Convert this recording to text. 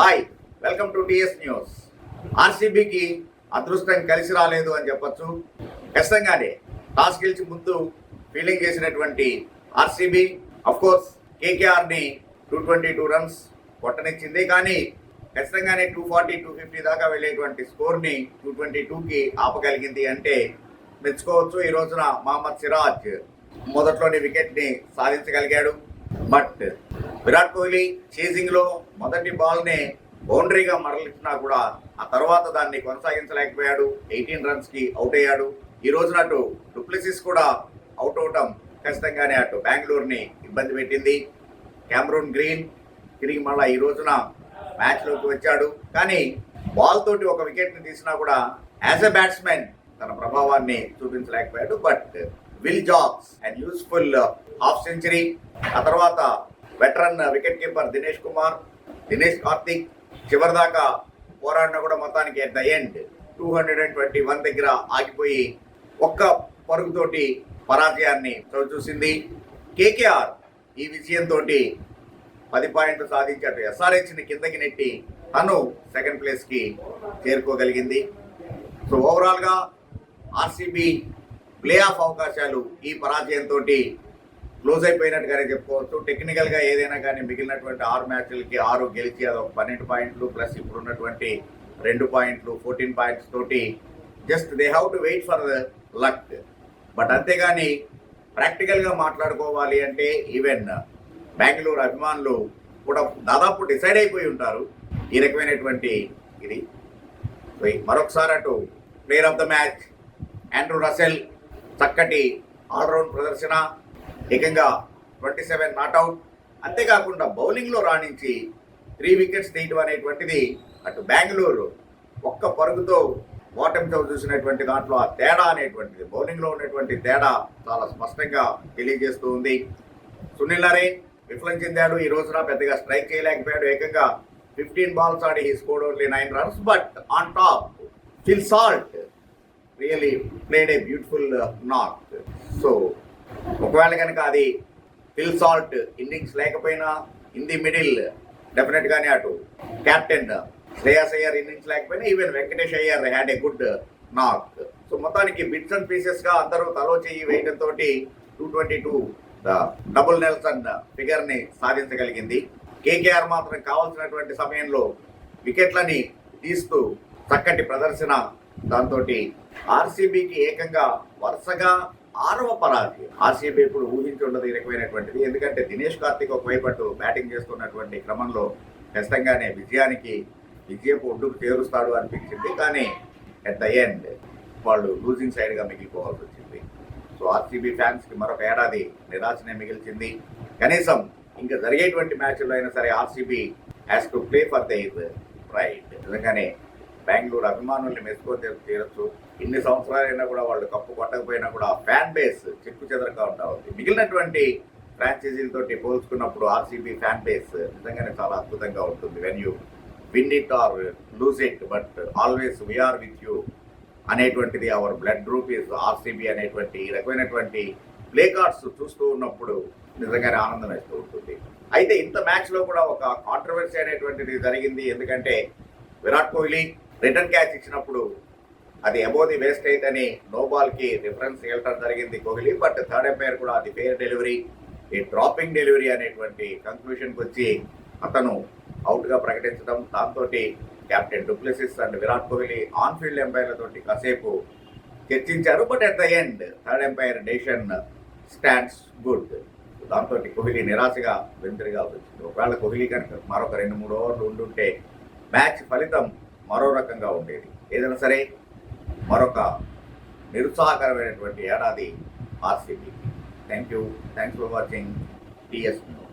Hi welcome to TS news ఆర్సీబీకి అదృష్టం కలిసి రాలేదు అని చెప్పచ్చు. ఖచ్చితంగానే టాస్ గెలిచి ముందు ఫీల్డింగ్ చేసినటువంటి ఆర్సీబీ అఫ్ కోర్స్ కేకేఆర్ని టూ ట్వంటీ టూ రన్స్ కొట్టనిచ్చింది. కానీ ఖచ్చితంగానే టూ ఫార్టీ టూ ఫిఫ్టీ దాకా వెళ్ళేటువంటి స్కోర్ని టూ ట్వంటీ టూకి ఆపగలిగింది అంటే మెచ్చుకోవచ్చు. ఈ రోజున మహమ్మద్ సిరాజ్ మొదట్లోని వికెట్ని సాధించగలిగాడు. బట్ విరాట్ కోహ్లీ చేసింగ్లో మొదటి బాల్నే బౌండరీగా మరలించినా కూడా ఆ తర్వాత దాన్ని కొనసాగించలేకపోయాడు. ఎయిటీన్ రన్స్కి అవుట్ అయ్యాడు. ఈ రోజున అటు డూప్లెసిస్ కూడా అవుట్ అవటం ఖచ్చితంగానే అటు బెంగళూరుని ఇబ్బంది పెట్టింది. క్యామరూన్ గ్రీన్ తిరిగి మళ్ళా ఈ రోజున మ్యాచ్లోకి వచ్చాడు. కానీ బాల్ తోటి ఒక వికెట్ని తీసినా కూడా యాజ్ ఎ బ్యాట్స్మెన్ తన ప్రభావాన్ని చూపించలేకపోయాడు. But Will Jacks and useful half century. ఆ తర్వాత veteran wicket keeper Dinesh Kumar Dinesh Karthik చివరిదాకా పోరాడిన కూడా మొత్తానికి at the end two hundred and twenty one దగ్గర ఆగిపోయి ఒక్క పరుగుతోటి పరాజయాన్ని చూసింది. కేకేఆర్ ఈ విజయంతో పది పాయింట్లు సాధించాడు. ఎస్ఆర్హెచ్ని కిందకి నెట్టి తను సెకండ్ ప్లేస్కి చేరుకోగలిగింది. సో ఓవరాల్గా ఆర్సీబీ ప్లే ఆఫ్ అవకాశాలు ఈ పరాజయంతో క్లోజ్ అయిపోయినట్టుగానే చెప్పుకోవచ్చు. టెక్నికల్గా ఏదైనా కానీ మిగిలినటువంటి ఆరు మ్యాచ్లకి ఆరు గెలిచి అదొక పన్నెండు పాయింట్లు ప్లస్ ఇప్పుడున్నటువంటి రెండు పాయింట్లు ఫోర్టీన్ పాయింట్స్ తోటి just they have to wait for the luck but అంతేగాని ప్రాక్టికల్గా మాట్లాడుకోవాలి అంటే ఈవెన్ బెంగళూరు అభిమానులు కూడా దాదాపు డిసైడ్ అయిపోయి ఉంటారు ఈ రకమైనటువంటి ఇది. మరొకసారి అటు player of the match Andre Russell చక్కటి ఆల్రౌండ్ ప్రదర్శన. ఏకంగా ట్వంటీ సెవెన్ నాట్అవుట్ అంతేకాకుండా బౌలింగ్లో రాణించి త్రీ వికెట్స్ తీయటం అనేటువంటిది అటు బెంగళూరు ఒక్క పరుగుతో ఓటమితో చూసినటువంటి దాంట్లో ఆ తేడా అనేటువంటిది బౌలింగ్లో ఉన్నటువంటి తేడా చాలా స్పష్టంగా తెలియజేస్తూ ఉంది. సునీల్ నరేన్ విఫలం చెందాడు ఈ రోజున పెద్దగా స్ట్రైక్ చేయలేకపోయాడు ఏకంగా fifteen balls Audi he scored only nine runs but on top Phil Salt really played a beautiful knock so ఒకవేళ కనుక అది ఫిల్ సాల్ట్ ఇన్నింగ్స్ లేకపోయినా ఇన్ ది మిడిల్ డెఫినెట్గానే అటు. కెప్టెన్ శ్రేయస్ అయ్యర్ ఇన్నింగ్స్ లేకపోయినా even Venkatesh Iyer had a good knock so మొత్తానికి bits and పీసెస్గా అందరూ తలో చేయి వేయడంతో two twenty two double Nelson ఫిగర్ని సాధించగలిగింది. కేకేఆర్ మాత్రం కావాల్సినటువంటి సమయంలో వికెట్లని తీస్తూ చక్కటి ప్రదర్శన దాంతో ఆర్సీబీకి ఏకంగా వరుసగా ఆరవ పరాజయం ఆర్సీబీ ఇప్పుడు ఊహించి ఉండదు ఈ రకమైనటువంటిది. ఎందుకంటే దినేష్ కార్తిక్ ఒకవైపు అటు బ్యాటింగ్ చేస్తున్నటువంటి క్రమంలో ఖచ్చితంగానే విజయానికి విజయపు ఒడ్డుకు చేరుస్తాడు అనిపించింది. కానీ అట్ ద ఎండ్ వాళ్ళు లూజింగ్ సైడ్గా మిగిలిపోవాల్సి వచ్చింది. సో ఆర్సీబీ ఫ్యాన్స్కి మరొక ఏడాది నిరాశనే మిగిల్చింది. కనీసం ఇంకా జరిగేటువంటి మ్యాచ్లో అయినా సరే RCB has to play for the right నిజంగానే బెంగళూరు అభిమానుల్ని మెచ్చుకొని తీరచ్చు. ఇన్ని సంవత్సరాలైనా కూడా వాళ్ళు కప్పు కొట్టకపోయినా కూడా ఫ్యాన్ బేస్ చిక్కు చెదరగా ఉంటా ఉంది. మిగిలినటువంటి ఫ్రాంచైజీలతోటి పోల్చుకున్నప్పుడు ఆర్సీబీ ఫ్యాన్ బేస్ నిజంగానే చాలా అద్భుతంగా ఉంటుంది. When you win it or lose it but always we're with you అనేటువంటిది our blood group is RCB అనేటువంటి ఈ రకమైనటువంటి ప్లే కార్డ్స్ చూస్తూ ఉన్నప్పుడు నిజంగానే ఆనందం వేస్తూ ఉంటుంది. అయితే ఇంత మ్యాచ్లో కూడా ఒక కాంట్రవర్సీ అనేటువంటిది జరిగింది. ఎందుకంటే విరాట్ కోహ్లీ రిటర్న్ క్యాచ్ ఇచ్చినప్పుడు అది అబోది వేస్ట్ అయితేని నో బాల్కి రిఫరెన్స్ వెళ్ళటం జరిగింది కోహ్లీ బట్ థర్డ్ ఎంపైర్ కూడా అది ఫెయిర్ డెలివరీ ఈ డ్రాపింగ్ డెలివరీ అనేటువంటి కన్క్లూషన్కి వచ్చి అతను అవుట్గా ప్రకటించడం దాంతో captain Du Plessis and Virat Kohli on field కాసేపు చర్చించారు but at the end third umpire decision stands good దాంతో కోహ్లీ నిరాశగా వెంతరిగా వచ్చింది. ఒకవేళ కోహ్లీ కనుక మరొక రెండు మూడు ఓవర్లు ఉండుంటే మ్యాచ్ ఫలితం మరో రకంగా ఉండేది. ఏదైనా సరే మరొక నిరుత్సాహకరమైనటువంటి ఏడాది RCB thank you thanks for watching TS news